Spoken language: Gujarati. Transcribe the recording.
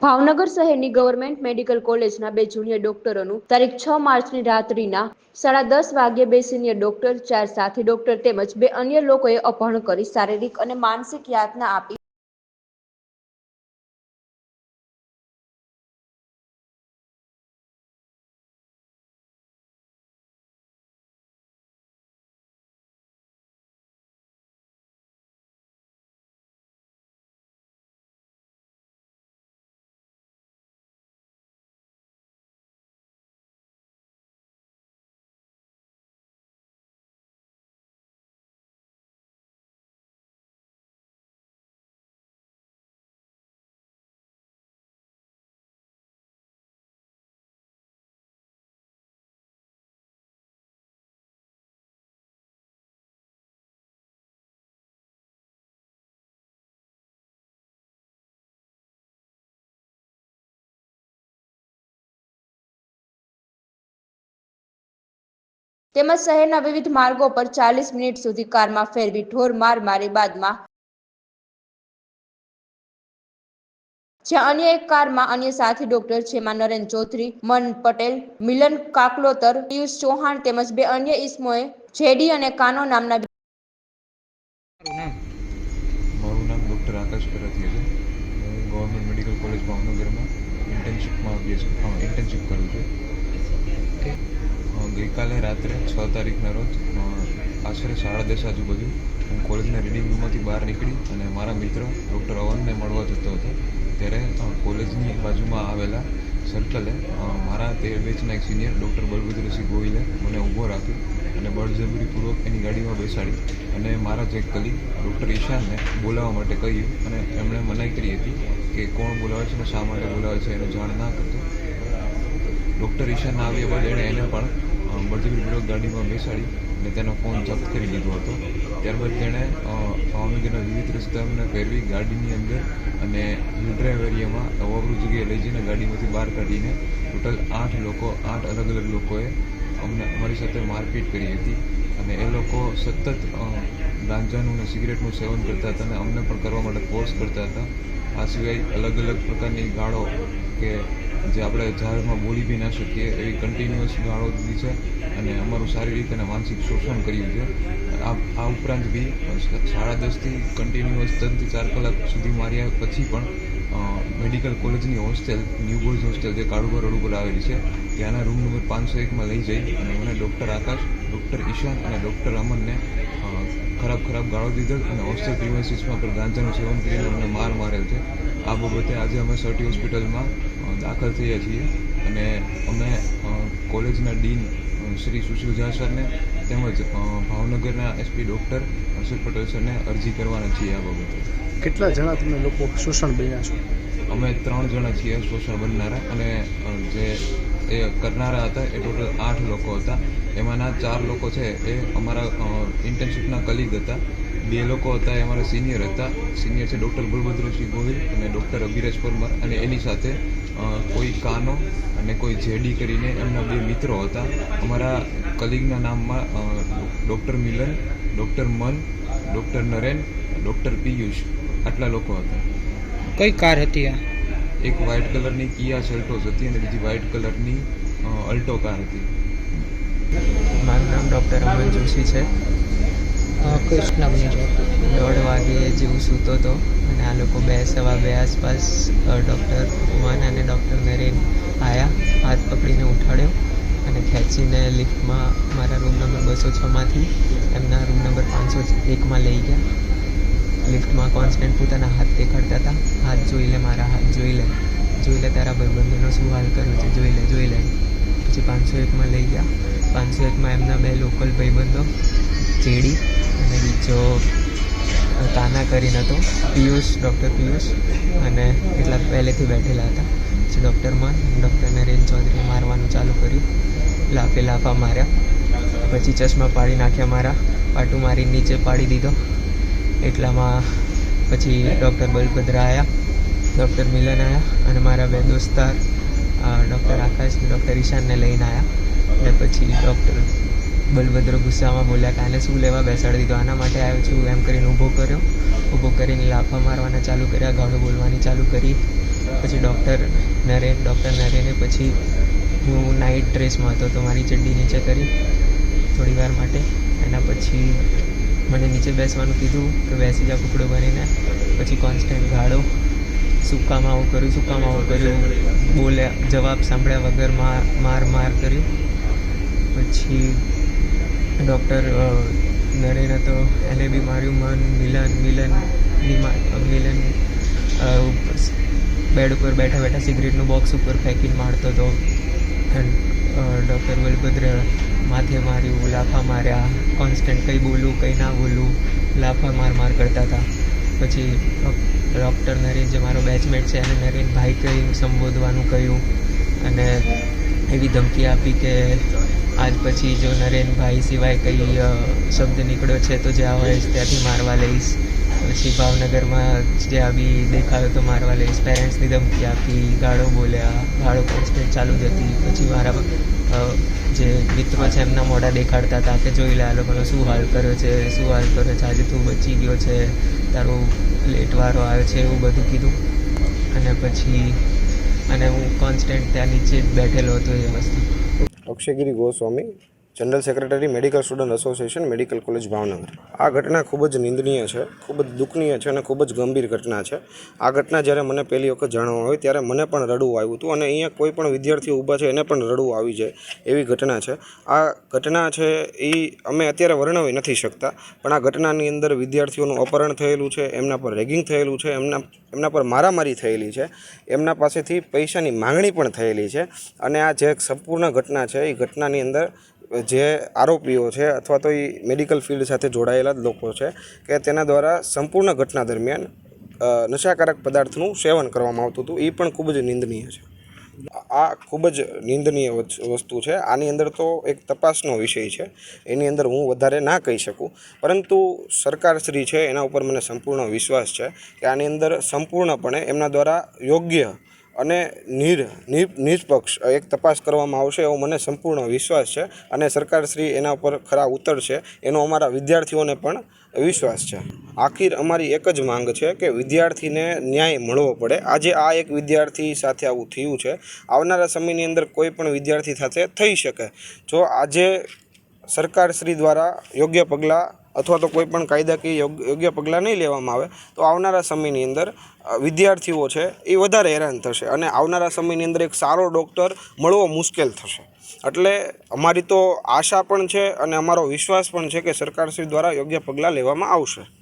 ભાવનગર શહેરની ગવર્મેન્ટ મેડિકલ કોલેજના બે જુનિયર ડોક્ટરોનું તારીખ છ માર્ચની રાત્રિના સાડા દસ વાગ્યે બે સિનિયર ડોક્ટર, ચાર સાથી ડોક્ટર તેમજ બે અન્ય લોકોએ અપહરણ કરી શારીરિક અને માનસિક યાતના આપી તેમજ શહેરના વિવિધ માર્ગો પર ચાલીસ મિનિટ સુધી કારમાં ફેરવી ઢોર માર મારી બાદમાં જ્યાં અન્ય એક કારમાં અન્ય સાથી ડોક્ટર જેમાં નરેન ચૌધરી, મન પટેલ, મિલન કાકલોતર, પિયુષ ચૌહાણ તેમજ બે અન્ય ઇસમોએ જેડી અને કાનો નામના મારું નામ ડૉક્ટર આકાશ કરથિયા છે. હું ગવર્મેન્ટ મેડિકલ કોલેજ ભાવનગરમાં ઇન્ટર્નશીપમાં અભ્યાસ ઇન્ટર્નશીપ કરું છું. ગઈકાલે રાત્રે છ તારીખના રોજ આશરે સાડા દસ આજુબાજુ હું કોલેજના રીડિંગ રૂમમાંથી બહાર નીકળી અને મારા મિત્ર ડૉક્ટર અવનને મળવા જતો હતો. ત્યારે કોલેજની બાજુમાં આવેલા સર્કલે મારા તે બેચના એક સિનિયર ડૉક્ટર બલભદ્રસિંહ ગોહિલે મને ઊભો રાખ્યો અને બળજબરીપૂર્વક એની ગાડીમાં બેસાડી અને મારા જે કલીગ ડૉક્ટર ઈશાનને બોલાવવા માટે કહ્યું અને એમણે મનાઈ કરી હતી કે કોણ બોલાવે છે અને શા માટે બોલાવે છે, એનું જાણ ના કરતો. ડૉક્ટર ઈશાન આવ્યા બાદ એણે એને પણ બળજબરી ગાડીમાં બેસાડી અને તેનો ફોન જપ્ત કરી લીધો હતો. ત્યારબાદ તેણે ભાવનગરના વિવિધ રસ્તાઓને ફેરવી ગાડીની અંદર અને ડ્રાઈવ એરિયામાં અવાવરૂ જગ્યાએ લઈ જઈને ગાડીમાંથી બહાર કાઢીને ટોટલ આઠ લોકો, આઠ અલગ અલગ લોકોએ અમને, અમારી સાથે મારપીટ કરી હતી અને એ લોકો સતત ગાંજાનું અને સિગરેટનું સેવન કરતા હતા અને અમને પણ કરવા માટે ફોર્સ કરતા હતા. આ સિવાય અલગ અલગ પ્રકારની ગાળો કે જે આપણે જાહેરમાં બોલી બી ના શકીએ, એવી કન્ટિન્યુઅસ ગાળો દીધી છે અને અમારું શારીરિક અને માનસિક શોષણ કર્યું છે. આ ઉપરાંત બી સાડા દસથી કન્ટિન્યુઅસ ત્રણથી ચાર કલાક સુધી માર્યા પછી પણ મેડિકલ કોલેજની હોસ્ટેલ ન્યૂ બોયઝ હોસ્ટેલ જે કાળુભા રોડ ઉપર આવેલી છે, ત્યાંના રૂમ નંબર પાંચસો એકમાં લઈ જઈ અને મને ડૉક્ટર આકાશ ડૉક્ટર ઈશાન અને ડૉક્ટર અમનને ખરાબ ખરાબ ગાળો દીધો અને હોસ્ટેલ પ્રિમાઇસીસમાં પણ ગાંજાનું સેવન કરીને અમને માર મારેલ છે. બાબતે આજે અમે સરટી હોસ્પિટલમાં દાખલ થયા છીએ અને અમે કોલેજના ડીન શ્રી સુશીલ ઝા સરને તેમજ ભાવનગરના એસપી ડૉક્ટર હર્ષદ પટેલ સરને અરજી કરવાના છીએ આ બાબતે. કેટલા જણા તમે લોકો શોષણ બન્યા છો? અમે ત્રણ જણા છીએ શોષણ બનનારા અને જે એ કરનારા હતા એ ટોટલ આઠ લોકો હતા. એમાંના ચાર લોકો છે એ અમારા ઇન્ટર્નશીપના કલીગ હતા. બે લોકો હતા એ અમારા સિનિયર હતા. સિનિયર છે ડૉક્ટર બલભદ્રસિંહ ગોહિલ અને ડૉક્ટર અભિરાજ પરમાર. અને એની સાથે કોઈ કાનો અને કોઈ જેડી કરીને એમના બે મિત્રો હતા. અમારા કલીગના નામમાં doctor Milan doctor Man doctor Naren doctor Piyush આટલા લોકો હતા. કઈ કાર હતી આ? એક વ્હાઇટ કલરની કિયા સેલ્ટોસ હતી અને બીજી વ્હાઇટ કલરની અલ્ટો કાર હતી. મારું નામ ડૉક્ટર અમન જોશી છે. બની છે દોઢ વાગે જેવું સૂતો હતો અને આ લોકો બે સવા બે આસપાસ ડૉક્ટર ઉમાન અને ડૉક્ટર નરેન આવ્યા હાથ પકડીને ઉઠાડ્યો અને ખેંચીને લિફ્ટમાં મારા રૂમ નંબર બસો છમાંથી એમના રૂમ નંબર પાંચસો એકમાં લઈ ગયા. લિફ્ટમાં કોન્સ્ટન્ટ પોતાના હાથ દેખાડતા હતા. હાથ જોઈ લે, મારા હાથ જોઈ લે. જોઈ લે, તારા ભાઈબંધોનો શું હાલ કર્યો છે? જોઈ લે જોઈ લે. પછી પાંચસો એકમાં લઈ ગયા. પાંચસો એકમાં એમના બે લોકલ ભાઈબંધો ચેડી અને બીજો તાના કરીન હતો, પિયુષ, ડૉક્ટર પિયુષ. અને કેટલાક પહેલેથી બેઠેલા હતા. પછી ડૉક્ટરમાં ડૉક્ટર નરેન ચૌધરીએ મારવાનું ચાલુ કર્યું. લાફે લાફા માર્યા. પછી ચશ્મા પાડી નાખ્યા મારા. પાટું મારી નીચે પાડી દીધો. એટલામાં પછી ડૉક્ટર બલભદ્ર આવ્યા ડૉક્ટર મિલન આવ્યા અને મારા બે દોસ્તાર ડૉક્ટર આકાશ ડૉક્ટર ઈશાનને લઈને આવ્યા અને પછી ડૉક્ટર બલભદ્ર ગુસ્સામાં બોલ્યા કે આને શું લેવા બેસાડી દીધો? આના માટે આવ્યો છું. એમ કરીને ઊભો કર્યો. ઊભો કરીને લાફા મારવાના ચાલુ કર્યા. ગાળો બોલવાની ચાલુ કરી. પછી ડૉક્ટર નરેન ડૉક્ટર નરેને પછી હું નાઇટ ડ્રેસમાં હતો તો મારી ચડ્ડી નીચે કરી થોડી વાર માટે. એના પછી મને નીચે બેસવાનું કીધું કે બેસી જા કપડો ભરીને. પછી કોન્સ્ટન્ટ ગાળો. શું કામ કર્યું શું કામ આવું કર્યું. બોલ્યા, જવાબ સાંભળ્યા વગર માર માર માર કર્યું. પછી ડૉક્ટર નરેન હતો. એને બી માર્યું મન, મિલન મિલનની મિલન બેડ ઉપર બેઠા બેઠા સિગરેટનું બોક્સ ઉપર ફેંકીને મારતો હતો ડૉક્ટર બલભદ્ર માથે માર્યું, લાફા માર્યા કોન્સ્ટન્ટ કંઈ બોલું, કંઈ ના બોલું, લાફા માર માર કરતા હતા. પછી ડૉક્ટર નરેન જે મારો બેચમેટ છે એને નરેન ભાઈ કહી સંબોધવાનું કહ્યું અને એવી ધમકી આપી કે આજ પછી જો નરેનભાઈ સિવાય કંઈ શબ્દ નીકળ્યો છે તો જ્યાં હોય ત્યાંથી મારવા લઈશ. પછી ભાવનગરમાં જ્યાં બી દેખાયો તો મારવા લઈશ. પેરેન્ટ્સની ધમકી આપી, ગાળો બોલ્યા, ગાળો કોન્સ્ટન્ટ ચાલુ જ હતી. પછી મારા જે મિત્રો છે એમના મોઢા દેખાડતા હતા કે જોઈ લે આ લોકોનો શું હાલ કર્યો છે, શું હાલ કર્યો છે, આજે તું બચી ગયો છે, તારો લેટવારો આવ્યો છે એવું બધું કીધું. અને પછી, અને હું કોન્સ્ટન્ટ ત્યાં નીચે જ બેઠેલો હતો એ વસ્તુ. Ok, chegue de. General secretary medical student association medical college Bhavnagar. આ ઘટના ખૂબ જ નિંદનીય છે, ખૂબ જ દુઃખનીય છે અને ખૂબ જ ગંભીર ઘટના છે. આ ઘટના જ્યારે મને પહેલી વખત જાણવા આવી ત્યારે મને પણ રડવું આવ્યું હતું અને અહીંયા કોઈ પણ વિદ્યાર્થીઓ ઊભા છે એને પણ રડવું આવી જાય એવી ઘટના છે. આ ઘટના છે એ અમે અત્યારે વર્ણવી નથી શકતા, પણ આ ઘટનાની અંદર વિદ્યાર્થીઓનું અપહરણ થયેલું છે, એમના પર રેગિંગ થયેલું છે, એમના એમના પર મારામારી થયેલી છે, એમના પાસેથી પૈસાની માંગણી પણ થયેલી છે અને આ જે સંપૂર્ણ ઘટના છે એ ઘટનાની અંદર જે આરોપીઓ છે અથવા તો એ મેડિકલ ફિલ્ડ સાથે જોડાયેલા જ લોકો છે કે તેના દ્વારા સંપૂર્ણ ઘટના દરમિયાન નશાકારક પદાર્થનું સેવન કરવામાં આવતું હતું. એ પણ ખૂબ જ નિંદનીય છે. આ ખૂબ જ નિંદનીય વસ્તુ છે. આની અંદર તો એક તપાસનો વિષય છે. એની અંદર હું વધારે ના કહી શકું. પરંતુ સરકારશ્રી છે, એના ઉપર મને સંપૂર્ણ વિશ્વાસ છે કે આની અંદર સંપૂર્ણપણે એમના દ્વારા યોગ્ય અને નિર નિષ્પક્ષ એક તપાસ કરવામાં આવશે એવો મને સંપૂર્ણ વિશ્વાસ છે અને સરકારશ્રી એના ઉપર ખરા ઉતરશે એનો અમારા વિદ્યાર્થીઓને પણ વિશ્વાસ છે. આખીર અમારી એક જ માંગ છે કે વિદ્યાર્થીને ન્યાય મળવો પડે. આજે આ એક વિદ્યાર્થી સાથે આવું થયું છે. આવનારા સમયની અંદર કોઈ પણ વિદ્યાર્થી સાથે થઈ શકે. જો આજે સરકારશ્રી દ્વારા યોગ્ય પગલાં અથવા તો કોઈ પણ કાયદાકીય યોગ- યોગ્ય પગલાં નહીં લેવામાં આવે, તો આવનારા સમયની અંદર વિદ્યાર્થીઓ છે એ વધારે હેરાન થશે અને આવનારા સમયની અંદર એક સારો ડૉક્ટર મળવો મુશ્કેલ થશે. એટલે અમારી તો આશા પણ છે અને અમારો વિશ્વાસ પણ છે કે સરકારશ્રી દ્વારા યોગ્ય પગલાં લેવામાં આવશે.